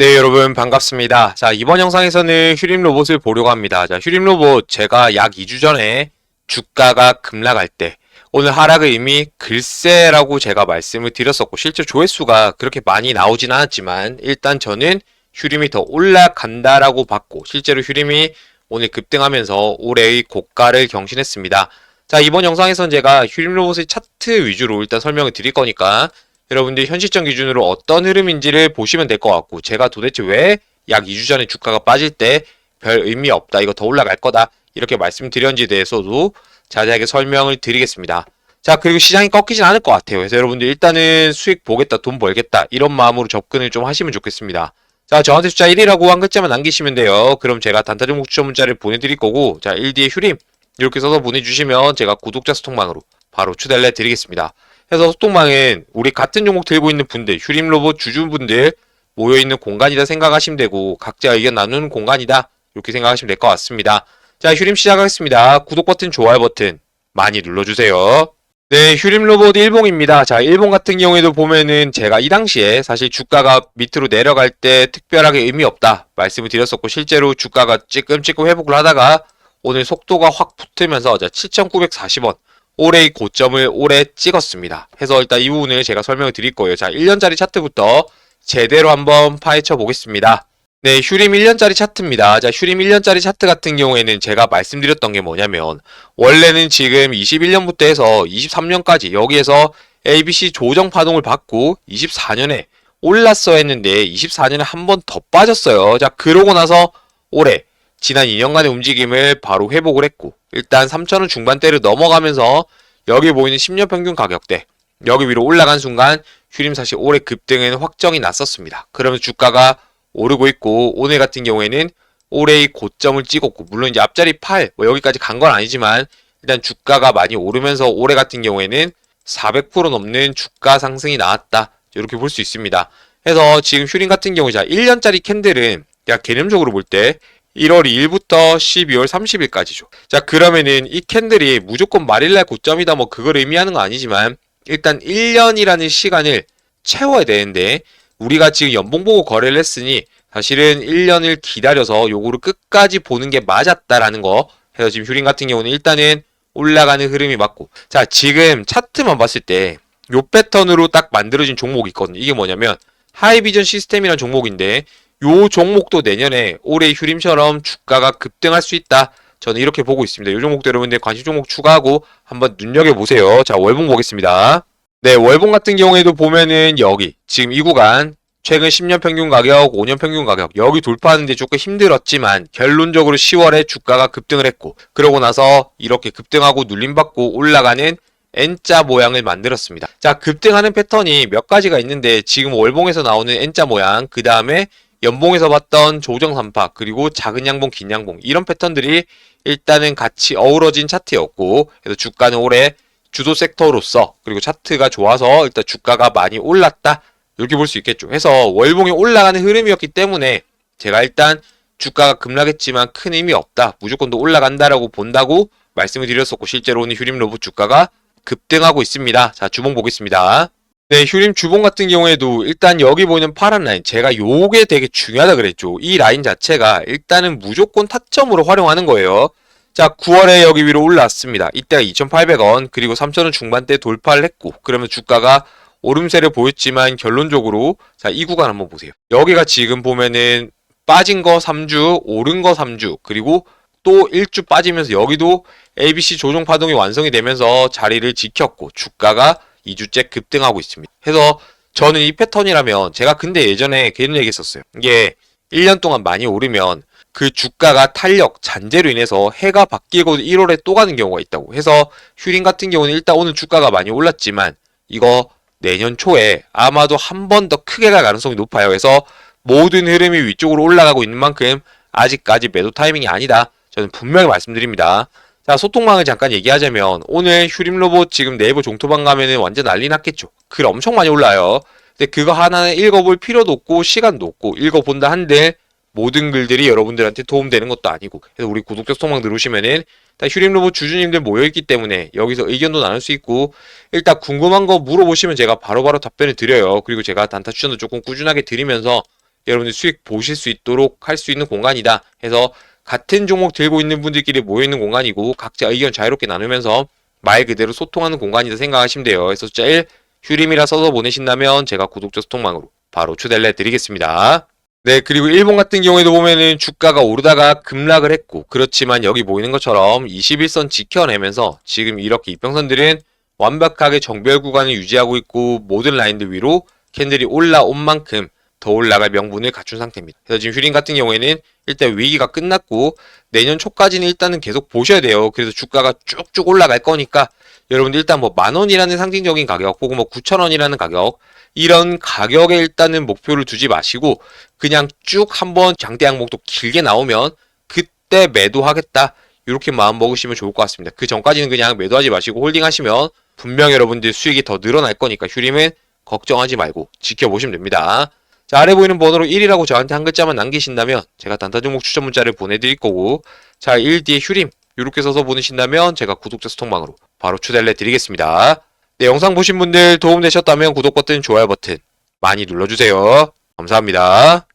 네, 여러분 반갑습니다. 자, 이번 영상에서는 휴림 로봇을 보려고 합니다. 자, 휴림 로봇 제가 약 2주 전에 주가가 급락할 때 오늘 하락의 의미 글쎄라고 제가 말씀을 드렸었고 실제 조회수가 그렇게 많이 나오진 않았지만 일단 저는 휴림이 더 올라간다라고 봤고 실제로 휴림이 오늘 급등하면서 올해의 고가를 경신했습니다. 자, 이번 영상에서는 제가 휴림 로봇의 차트 위주로 일단 설명을 드릴 거니까 여러분들 현실적 기준으로 어떤 흐름인지를 보시면 될 것 같고 제가 도대체 왜 약 2주 전에 주가가 빠질 때 별 의미 없다 이거 더 올라갈 거다 이렇게 말씀드렸는지에 대해서도 자세하게 설명을 드리겠습니다. 자 그리고 시장이 꺾이진 않을 것 같아요. 그래서 여러분들 일단은 수익 보겠다 돈 벌겠다 이런 마음으로 접근을 좀 하시면 좋겠습니다. 자 저한테 숫자 1이라고 한 글자만 남기시면 돼요. 그럼 제가 단타 종목 추천 문자를 보내드릴 거고 자 1뒤에 휴림 이렇게 써서 보내주시면 제가 구독자 소통망으로 바로 추대를 해드리겠습니다. 해서 소통망은 우리 같은 종목 들고 있는 분들, 휴림 로봇 주주분들 모여있는 공간이다 생각하시면 되고 각자 의견 나누는 공간이다 이렇게 생각하시면 될 것 같습니다. 자 휴림 시작하겠습니다. 구독 버튼, 좋아요 버튼 많이 눌러주세요. 네, 휴림 로봇 일봉입니다. 자, 일봉 같은 경우에도 보면은 제가 이 당시에 사실 주가가 밑으로 내려갈 때 특별하게 의미 없다 말씀을 드렸었고 실제로 주가가 찌끔찌끔 회복을 하다가 오늘 속도가 확 붙으면서 자, 7,940원 올해의 고점을 올해 찍었습니다. 해서 일단 이 부분을 제가 설명을 드릴 거예요. 자, 1년짜리 차트부터 제대로 한번 파헤쳐 보겠습니다. 네, 휴림 1년짜리 차트입니다. 자, 휴림 1년짜리 차트 같은 경우에는 제가 말씀드렸던 게 뭐냐면, 원래는 지금 21년부터 해서 23년까지 여기에서 ABC 조정 파동을 받고 24년에 올랐어 했는데 24년에 한 번 더 빠졌어요. 자, 그러고 나서 올해 지난 2년간의 움직임을 바로 회복을 했고 일단 3,000원 중반대를 넘어가면서 여기 보이는 10년 평균 가격대 여기 위로 올라간 순간 휴림 사실 올해 급등은 확정이 났었습니다. 그러면 주가가 오르고 있고 오늘 같은 경우에는 올해의 고점을 찍었고 물론 이제 앞자리 8 뭐 여기까지 간 건 아니지만 일단 주가가 많이 오르면서 올해 같은 경우에는 400% 넘는 주가 상승이 나왔다. 이렇게 볼 수 있습니다. 그래서 지금 휴림 같은 경우 자 1년짜리 캔들은 그냥 개념적으로 볼때 1월 2일부터 12월 30일까지죠. 자, 그러면은 이 캔들이 무조건 말일날 고점이다 뭐 그걸 의미하는 건 아니지만 일단 1년이라는 시간을 채워야 되는데 우리가 지금 연봉 보고 거래를 했으니 사실은 1년을 기다려서 요거를 끝까지 보는 게 맞았다라는 거. 해서 지금 휴림 같은 경우는 일단은 올라가는 흐름이 맞고. 자 지금 차트만 봤을 때 요 패턴으로 딱 만들어진 종목이 있거든요. 이게 뭐냐면 하이비전 시스템이라는 종목인데 요 종목도 내년에 올해 휴림처럼 주가가 급등할 수 있다. 저는 이렇게 보고 있습니다. 요 종목도 여러분들 관심 종목 추가하고 한번 눈여겨보세요. 자 월봉 보겠습니다. 네, 월봉 같은 경우에도 보면은 여기 지금 이 구간 최근 10년 평균 가격, 5년 평균 가격 여기 돌파하는데 조금 힘들었지만 결론적으로 10월에 주가가 급등을 했고 그러고 나서 이렇게 급등하고 눌림받고 올라가는 N자 모양을 만들었습니다. 자, 급등하는 패턴이 몇 가지가 있는데 지금 월봉에서 나오는 N자 모양, 그 다음에 연봉에서 봤던 조정 삼파 그리고 작은 양봉, 긴 양봉 이런 패턴들이 일단은 같이 어우러진 차트였고 그래서 주가는 올해 주도 섹터로서 그리고 차트가 좋아서 일단 주가가 많이 올랐다 이렇게 볼 수 있겠죠. 해서 월봉이 올라가는 흐름이었기 때문에 제가 일단 주가가 급락했지만 큰 의미 없다. 무조건 더 올라간다라고 본다고 말씀을 드렸었고 실제로 오늘 휴림 로봇 주가가 급등하고 있습니다. 자 주봉 보겠습니다. 네, 휴림 주봉 같은 경우에도 일단 여기 보이는 파란 라인 제가 요게 되게 중요하다 그랬죠. 이 라인 자체가 일단은 무조건 타점으로 활용하는 거예요. 자, 9월에 여기 위로 올라왔습니다. 이때가 2,800원, 그리고 3,000원 중반대 돌파를 했고, 그러면 주가가 오름세를 보였지만 결론적으로, 자, 이 구간 한번 보세요. 여기가 지금 보면은 빠진 거 3주, 오른 거 3주, 그리고 또 1주 빠지면서 여기도 ABC 조정 파동이 완성이 되면서 자리를 지켰고, 주가가 2주째 급등하고 있습니다. 해서 저는 이 패턴이라면, 제가 근데 예전에 그런 얘기 했었어요. 이게 1년 동안 많이 오르면 그 주가가 탄력, 잔재로 인해서 해가 바뀌고 1월에 또 가는 경우가 있다고 해서 휴림 같은 경우는 일단 오늘 주가가 많이 올랐지만 이거 내년 초에 아마도 한 번 더 크게 갈 가능성이 높아요. 그래서 모든 흐름이 위쪽으로 올라가고 있는 만큼 아직까지 매도 타이밍이 아니다. 저는 분명히 말씀드립니다. 자, 소통망을 잠깐 얘기하자면 오늘 휴림 로봇 지금 네이버 종토방 가면은 완전 난리 났겠죠. 글 엄청 많이 올라요. 근데 그거 하나는 읽어볼 필요도 없고 시간도 없고 읽어본다 한들 모든 글들이 여러분들한테 도움되는 것도 아니고 그래서 우리 구독자 소통망 들어오시면은 일단 휴림 로봇 주주님들 모여있기 때문에 여기서 의견도 나눌 수 있고 일단 궁금한 거 물어보시면 제가 바로바로 답변을 드려요 그리고 제가 단타 추천도 조금 꾸준하게 드리면서 여러분들 수익 보실 수 있도록 할 수 있는 공간이다 해서 같은 종목 들고 있는 분들끼리 모여 있는 공간이고 각자 의견 자유롭게 나누면서 말 그대로 소통하는 공간이다 생각하시면 돼요. 그래서 숫자 1 휴림이라 써서 보내신다면 제가 구독자 소통망으로 바로 초대를 해드리겠습니다. 네, 그리고 일본 같은 경우에도 보면은 주가가 오르다가 급락을 했고, 그렇지만 여기 보이는 것처럼 21선 지켜내면서 지금 이렇게 이평선들은 완벽하게 정별 구간을 유지하고 있고, 모든 라인들 위로 캔들이 올라온 만큼 더 올라갈 명분을 갖춘 상태입니다. 그래서 지금 휴림 같은 경우에는 일단 위기가 끝났고, 내년 초까지는 일단은 계속 보셔야 돼요. 그래서 주가가 쭉쭉 올라갈 거니까, 여러분들 일단 뭐 만 원이라는 상징적인 가격, 혹은 뭐 9천 원이라는 가격, 이런 가격에 일단은 목표를 두지 마시고, 그냥 쭉 한번 장대 항목도 길게 나오면 그때 매도하겠다. 이렇게 마음 먹으시면 좋을 것 같습니다. 그 전까지는 그냥 매도하지 마시고 홀딩 하시면 분명 여러분들 수익이 더 늘어날 거니까 휴림은 걱정하지 말고 지켜보시면 됩니다. 자, 아래 보이는 번호로 1이라고 저한테 한 글자만 남기신다면 제가 단타 종목 추천 문자를 보내드릴 거고 자, 1 뒤에 휴림 이렇게 써서 보내신다면 제가 구독자 소통방으로 바로 초대를 해드리겠습니다. 네, 영상 보신 분들 도움되셨다면 구독 버튼, 좋아요 버튼 많이 눌러주세요. 감사합니다.